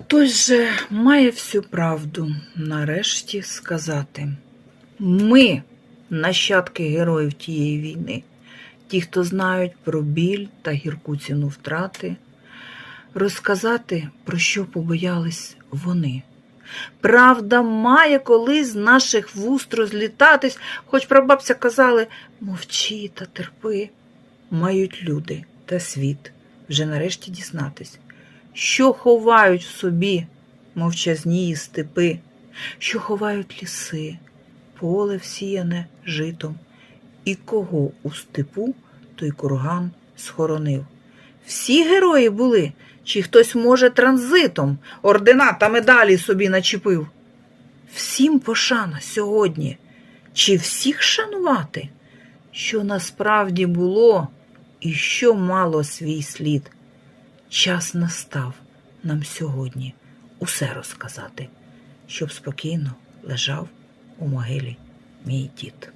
Хтось же має всю правду нарешті сказати. Ми нащадки героїв тієї війни, ті, хто знають про біль та гірку ціну втрати, розказати, про що побоялись вони. Правда має колись з наших вуст розлітатись, хоч прабабця казали мовчи та терпи. Мають люди та світ вже нарешті дізнатись, що ховають в собі мовчазні степи, що ховають ліси, поле всіяне житом, і кого у степу той курган схоронив. Всі герої були, чи хтось, може, транзитом ордена та медалі собі начепив. Всім пошана сьогодні, чи всіх шанувати, що насправді було і що мало свій слід. Час настав нам сьогодні усе розказати, щоб спокійно лежав у могилі мій дід.